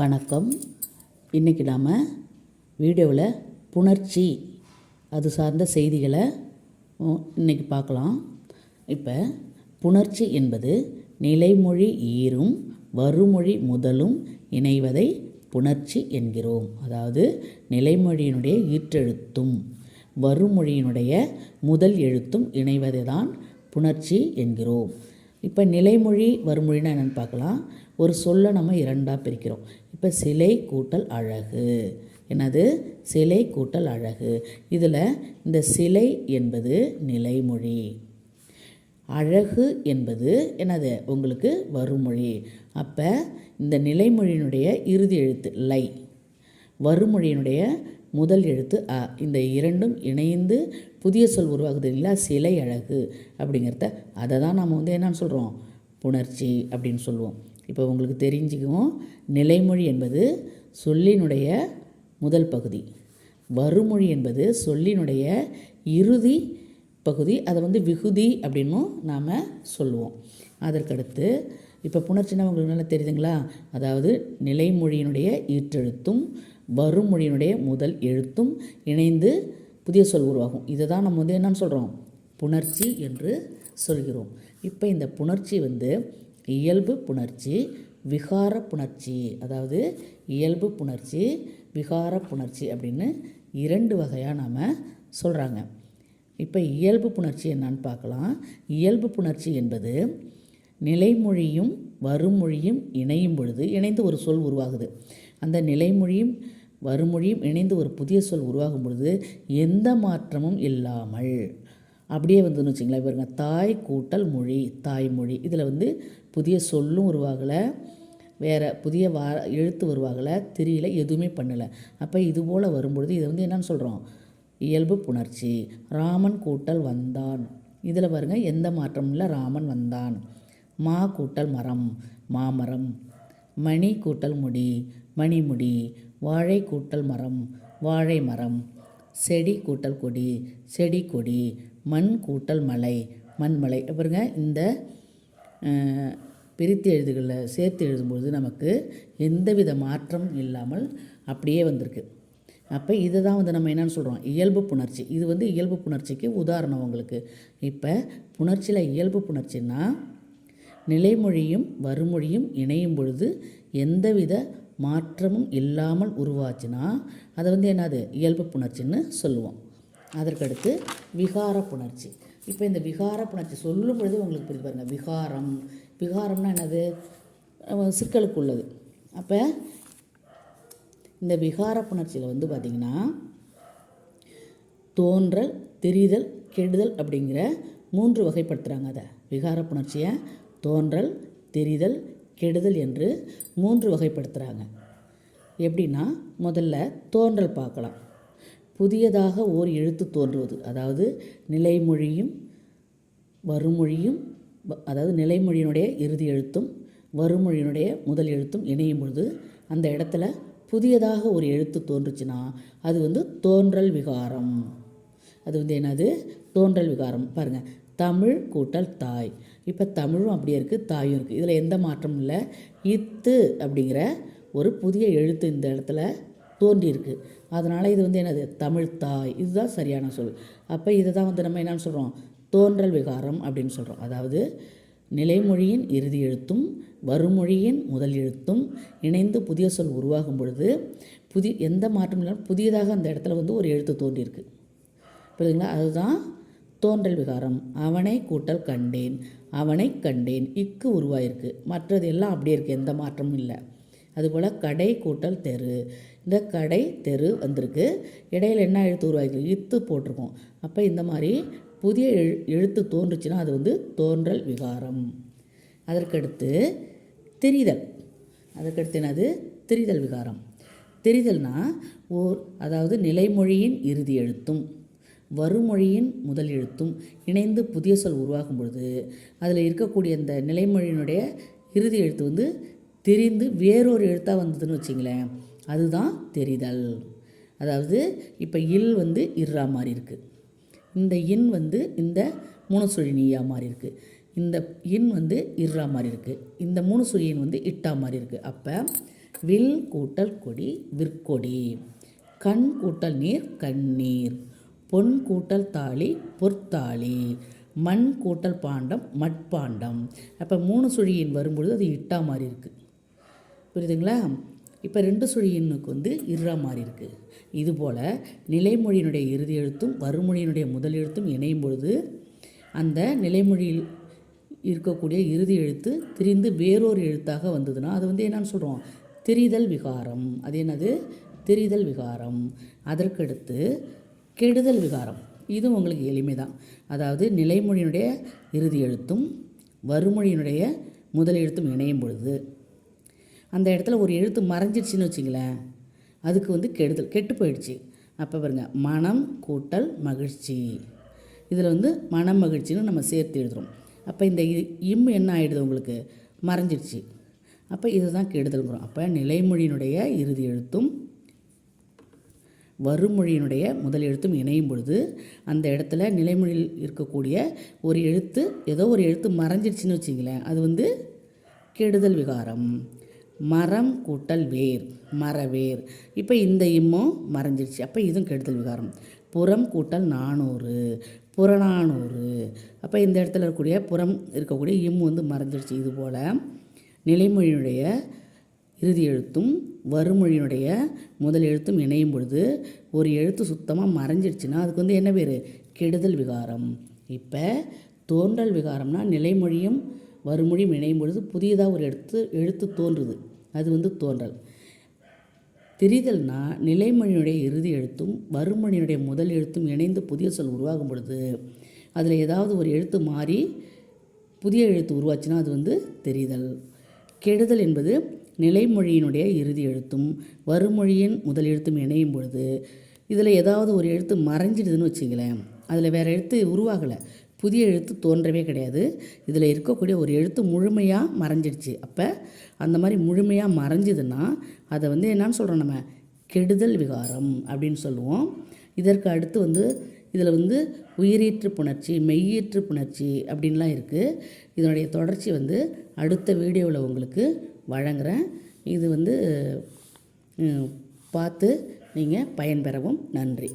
வணக்கம். இன்றைக்கி நாம் வீடியோவில் புணர்ச்சி அது சார்ந்த செய்திகளை இன்றைக்கி பார்க்கலாம். இப்போ புணர்ச்சி என்பது நிலைமொழி ஈரும் வருமொழி முதலும் இணைவதை புணர்ச்சி என்கிறோம். அதாவது நிலைமொழியினுடைய ஈற்றெழுத்தும் வருமொழியினுடைய முதல் எழுத்தும் இணைவதை தான் புணர்ச்சி என்கிறோம். இப்போ நிலைமொழி வறுமொழினா என்னென்னு பார்க்கலாம். ஒரு சொல்லை நம்ம இரண்டாக பிரிக்கிறோம். இப்போ சிலை கூட்டல் அழகு. என்னது? சிலை கூட்டல் அழகு. இதில் இந்த சிலை என்பது நிலைமொழி. அழகு என்பது என்னது? உங்களுக்கு வருமொழி. அப்போ இந்த நிலைமொழியினுடைய இறுதி எழுத்து லை. வருமொழியினுடைய முதல் எழுத்து அ இந்த இரண்டும் இணைந்து புதிய சொல் உருவாகுது இல்லைங்களா? சிலை அழகு அப்படிங்கிறத அதை தான் நம்ம வந்து என்னன்னு சொல்கிறோம் புணர்ச்சி அப்படின்னு சொல்லுவோம். இப்போ உங்களுக்கு தெரிஞ்சுக்குவோம். நிலைமொழி என்பது சொல்லினுடைய முதல் பகுதி. வருமொழி என்பது சொல்லினுடைய இறுதி பகுதி. அதை வந்து விகுதி அப்படின்னும் நாம் சொல்லுவோம். அதற்கடுத்து இப்போ புணர்ச்சினா உங்களுக்கு நல்லா தெரியுதுங்களா? அதாவது நிலைமொழியினுடைய ஈற்றெழுத்தும் வரும் மொழியினுடைய முதல் எழுத்தும் இணைந்து புதிய சொல் உருவாகும். இதை தான் நம்ம வந்து என்னன்னு சொல்கிறோம் புணர்ச்சி என்று சொல்கிறோம். இப்போ இந்த புணர்ச்சி வந்து இயல்பு புணர்ச்சி விகார புணர்ச்சி. அதாவது இயல்பு புணர்ச்சி விகார புணர்ச்சி அப்படின்னு இரண்டு வகையாக நாம் சொல்கிறாங்க இப்போ இயல்பு புணர்ச்சி என்னான்னு பார்க்கலாம். இயல்பு புணர்ச்சி என்பது நிலைமொழியும் வருமொழியும் இணையும் பொழுது இணைந்து ஒரு சொல் உருவாகுது. அந்த நிலைமொழியும் வறுமொழியும் இணைந்து ஒரு புதிய சொல் உருவாகும் பொழுது எந்த மாற்றமும் இல்லாமல் அப்படியே வந்துன்னு வச்சுங்களேன். பாருங்க தாய் கூட்டல் மொழி தாய்மொழி. இதில் வந்து புதிய சொல்லும் உருவாகலை வேறு புதிய வா எழுத்து உருவாகலை திரியில எதுவுமே பண்ணலை. அப்போ இது போல் வரும்பொழுது இதை வந்து என்னன்னு சொல்கிறோம் இயல்பு புணர்ச்சி. ராமன் கூட்டல் வந்தான். இதில் பாருங்க எந்த மாற்றமும் இல்லை. ராமன் வந்தான். மா கூட்டல் மரம் மாமரம். மணி கூட்டல் முடி. மணிமுடி வாழை கூட்டல் மரம் வாழை மரம் செடி கூட்டல் கொடி செடி கொடி மண் கூட்டல் மலை மண்மலை பாருங்க இந்த பிரித்து எழுதுகளில் சேர்த்து எழுதும்பொழுது நமக்கு எந்தவித மாற்றம் இல்லாமல் அப்படியே வந்திருக்கு. அப்போ இதை தான் வந்து நம்ம என்னென்னு சொல்கிறோம் இயல்பு புணர்ச்சி. இது வந்து இயல்பு புணர்ச்சிக்கு உதாரணம் உங்களுக்கு. இப்போ புணர்ச்சியில் இயல்பு புணர்ச்சின்னா நிலைமொழியும் வறுமொழியும் இணையும் பொழுது எந்தவித மாற்றமும் இல்லாமல் உருவாச்சுன்னா அதை வந்து என்னது? இயல்பு புணர்ச்சின்னு சொல்லுவோம். அதற்கடுத்து விகார புணர்ச்சி. இப்போ இந்த விகார புணர்ச்சி சொல்லும் பொழுது உங்களுக்கு புரிஞ்சு பாருங்கள் விகாரம். விகாரம்னா என்னது? சிக்கலுக்கு உள்ளது. அப்போ இந்த விகார புணர்ச்சியில் வந்து பார்த்திங்கன்னா தோன்றல் தெரிதல் கெடுதல் அப்படிங்கிற மூன்று வகைப்படுத்துகிறாங்க அதை. விகார புணர்ச்சியை தோன்றல் தெரிதல் கெடுதல் என்று மூன்று வகைப்படுத்துகிறாங்க எப்படின்னா முதல்ல தோன்றல் பார்க்கலாம். புதியதாக ஓர் எழுத்து தோன்றுவது. அதாவது நிலைமொழியும் வருமொழியும் அதாவது நிலைமொழியினுடைய இறுதி எழுத்தும் வருமொழியினுடைய முதல் எழுத்தும் இணையும் பொழுது அந்த இடத்துல புதியதாக ஒரு எழுத்து தோன்றுச்சுன்னா அது வந்து தோன்றல் விகாரம். அது வந்து என்னது? தோன்றல் விகாரம். பாருங்கள் தமிழ் கூட்டல் தாய். இப்போ தமிழும் அப்படியே இருக்குது தாயும் இருக்குது இதில் எந்த மாற்றமும் இல்லை. இத்து அப்படிங்கிற ஒரு புதிய எழுத்து இந்த இடத்துல தோன்றியிருக்கு. அதனால் இது வந்து என்னது? தமிழ் தாய். இதுதான் சரியான சொல். அப்போ இதை தான் வந்து நம்ம என்னென்னு சொல்கிறோம் தோன்றல் விகாரம் அப்படின்னு சொல்கிறோம் அதாவது நிலைமொழியின் இறுதி எழுத்தும் வருமொழியின் முதல் எழுத்தும் இணைந்து புதிய சொல் உருவாகும் பொழுது புதிய எந்த மாற்றமும் இல்லாமல் புதியதாக அந்த இடத்துல வந்து ஒரு எழுத்து தோன்றியிருக்கு. புரியுதுங்களா? அதுதான் தோன்றல் விகாரம். அவனை கூட்டல் கண்டேன். அவனை கண்டேன். இக்கு உருவாயிருக்கு. மற்றது எல்லாம் அப்படியே இருக்குது எந்த மாற்றமும் இல்லை. அதுபோல் கடை கூட்டல் தெரு. இந்த கடை தெரு வந்திருக்கு. இடையில என்ன எழுத்து உருவாயிருக்கு? இத்து போட்டிருக்கோம். அப்போ இந்த மாதிரி புதிய எழு எழுத்து தோன்றுச்சுன்னா அது வந்து தோன்றல் விகாரம். அதற்கடுத்து தெரிதல். அதற்கடுத்து என்னது? தெரிதல் விகாரம். தெரிதல்னா ஓர் அதாவது நிலைமொழியின் இறுதி எழுத்தும். வருமொழியின் முதல் எழுத்தும் இணைந்து புதிய சொல் உருவாகும் பொழுது அதில் இருக்கக்கூடிய அந்த நிலைமொழியினுடைய இறுதி எழுத்து வந்து தெரிந்து வேறொரு எழுத்தாக வந்ததுன்னு வச்சிங்களேன் அதுதான் தெரிதல். அதாவது இப்போ இல் வந்து இர்ரா மாதிரி இருக்குது இந்த இன் வந்து இந்த மூணு நீயா மாதிரி இருக்குது இந்த இன் வந்து இர்ரா மாதிரி இருக்குது இந்த மூணு சுழியின் வந்து இட்டா மாதிரி இருக்குது அப்போ வில் கூட்டல் கொடி விற்கொடி. கண் கூட்டல் நீர் கண்ணீர். பொன் கூட்டல் தாலி பொற்தாலி மண் கூட்டல் பாண்டம் மட்பாண்டம். அப்போ மூணு சுழியின் வரும்பொழுது அது இட்டா மாதிரி இருக்குது புரியுதுங்களா? இப்போ ரெண்டு சுழியினுக்கு வந்து இருறா மாதிரி இருக்குது இதுபோல் நிலைமொழியினுடைய இறுதி எழுத்தும் வறுமொழியினுடைய முதல் எழுத்தும் இணையும் பொழுது அந்த நிலைமொழியில் இருக்கக்கூடிய இறுதி எழுத்து திரிந்து வேறொரு எழுத்தாக வந்ததுன்னா அது வந்து என்னன்னு சொல்கிறோம் திரிதல் விகாரம். அது என்னது? திரிதல் விகாரம். அதற்கடுத்து கெடுதல் விகாரம். இதுவும் உங்களுக்கு எளிமை தான் அதாவது நிலைமொழியினுடைய இறுதி எழுத்தும் வறுமொழியினுடைய முதல் எழுத்தும் இணையும் பொழுது. அந்த இடத்துல ஒரு எழுத்து மறைஞ்சிடுச்சின்னு வச்சிங்களேன் அதுக்கு வந்து கெடுதல் கெட்டு போயிடுச்சு. அப்போ பாருங்க மனம் கூட்டல் மகிழ்ச்சி. இதில் வந்து மனம் மகிழ்ச்சின்னு நம்ம சேர்த்து எழுதுகிறோம் அப்போ இந்த இ- இம் என்ன ஆகிடுது உங்களுக்கு? மறைஞ்சிடுச்சு அப்போ இதுதான் கெடுதல்ங்கிறோம். அப்போ நிலைமொழியினுடைய இறுதி எழுத்தும் வறுமொழியினுடைய முதல் எழுத்தும் இணையும் பொழுது அந்த இடத்துல நிலைமொழியில் இருக்கக்கூடிய ஒரு எழுத்து ஏதோ ஒரு எழுத்து மறைஞ்சிடுச்சின்னு வச்சிங்களேன். அது வந்து கெடுதல் விகாரம். மரம் கூட்டல் வேர் மரவேர். இப்போ இந்த இம்மும் மறைஞ்சிருச்சு. அப்போ இதுவும் கெடுதல் விகாரம். புறம் கூட்டல் நானூறு புறநானூறு. அப்போ இந்த இடத்துல இருக்கக்கூடிய புறம் இருக்கக்கூடிய இம் வந்து மறைஞ்சிருச்சு. இது போல் நிலைமொழியினுடைய இறுதி எழுத்தும் வறுமொழியினுடைய முதல் எழுத்தும் இணையும் பொழுது ஒரு எழுத்து சுத்தமாக மறைஞ்சிடுச்சுன்னா அதுக்கு வந்து என்ன பேர்? கெடுதல் விகாரம். இப்போ தோன்றல் விகாரம்னா நிலைமொழியும் வறுமொழியும் இணையும் பொழுது புதியதாக ஒரு எழுத்து எழுத்து தோன்றுது. அது வந்து தோன்றல். திரிதல்னா நிலைமொழியினுடைய இறுதி எழுத்தும் வறுமொழியினுடைய முதல் எழுத்தும் இணைந்து புதிய சொல் உருவாகும் பொழுது அதில் ஏதாவது ஒரு எழுத்து மாறி புதிய எழுத்து உருவாச்சுன்னா அது வந்து தெரிதல். கெடுதல் என்பது நிலைமொழியினுடைய இறுதி எழுத்தும் வறுமொழியின் முதல் எழுத்தும் இணையும் பொழுது இதில் ஏதாவது ஒரு எழுத்து மறைஞ்சிடுதுன்னு வச்சுங்களேன் அதில் வேறு எழுத்து உருவாகலை. புதிய எழுத்து தோன்றவே கிடையாது. இதில் இருக்கக்கூடிய ஒரு எழுத்து முழுமையாக மறைஞ்சிடுச்சு. அப்போ அந்த மாதிரி முழுமையாக மறைஞ்சிதுன்னா அதை வந்து என்னான்னு சொல்கிறோம் நம்ம? கெடுதல் விகாரம் அப்படின்னு சொல்லுவோம். இதற்கு அடுத்து வந்து இதில் வந்து உயிரீற்று புணர்ச்சி மெய்யீற்று புணர்ச்சி அப்படின்லாம் இருக்குது இதனுடைய தொடர்ச்சி வந்து அடுத்த வீடியோவில் உங்களுக்கு வழங்குகிறேன் இது வந்து பார்த்து நீங்கள் பயன்பெறவும் நன்றி.